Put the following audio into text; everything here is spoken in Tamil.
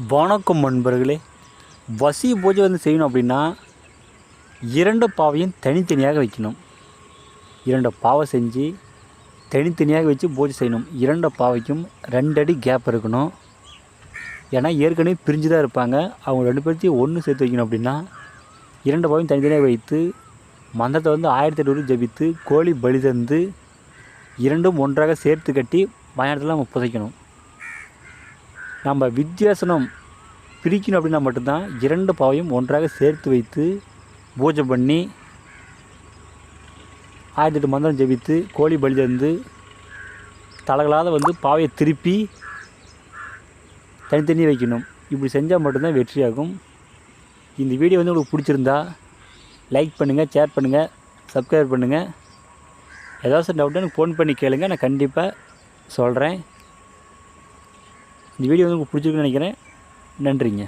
வணக்கம் நண்பர்களே. வசி பூஜை வந்து செய்யணும் அப்படின்னா இரண்டு பாவையும் தனித்தனியாக வைக்கணும். இரண்டு பாவை செஞ்சு தனித்தனியாக வச்சு பூஜை செய்யணும். இரண்டு பாவைக்கும் ரெண்டடி கேப் இருக்கணும். ஏன்னா ஏற்கனவே பிரிஞ்சு தான் இருப்பாங்க. அவங்க ரெண்டு பேர்த்தையும் ஒன்று சேர்த்து வைக்கணும் அப்படின்னா இரண்டு பாவையும் தனித்தனியாக வைத்து மந்திரத்தை வந்து ஆயிரத்தி எட்நூறு ஜபித்து கோழி பலி தந்து இரண்டும் ஒன்றாக சேர்த்து கட்டி மயானத்தில் நம்ம புதைக்கணும். நம்ம வித்தியாசனம் பிரிக்கணும் அப்படின்னா மட்டும்தான் இரண்டு பாவையும் ஒன்றாக சேர்த்து வைத்து பூஜை பண்ணி ஆயிரத்தி எட்டு மந்திரம் ஜெபித்து கோழி பலி தந்து தலகளாத வந்து பாவையை திருப்பி தனித்தனியாக வைக்கணும். இப்படி செஞ்சால் மட்டும்தான் வெற்றியாகும். இந்த வீடியோ வந்து உங்களுக்கு பிடிச்சிருந்தா லைக் பண்ணுங்கள் ஷேர் பண்ணுங்கள் சப்ஸ்கிரைப் பண்ணுங்கள் ஏதாச்சும் டவுட்டு எனக்கு ஃபோன் பண்ணி கேளுங்கள் நான் கண்டிப்பாக சொல்கிறேன் இந்த வீடியோ வந்து உங்களுக்கு பிடிச்சிருக்குன்னு நினைக்கிறேன். நன்றிங்க.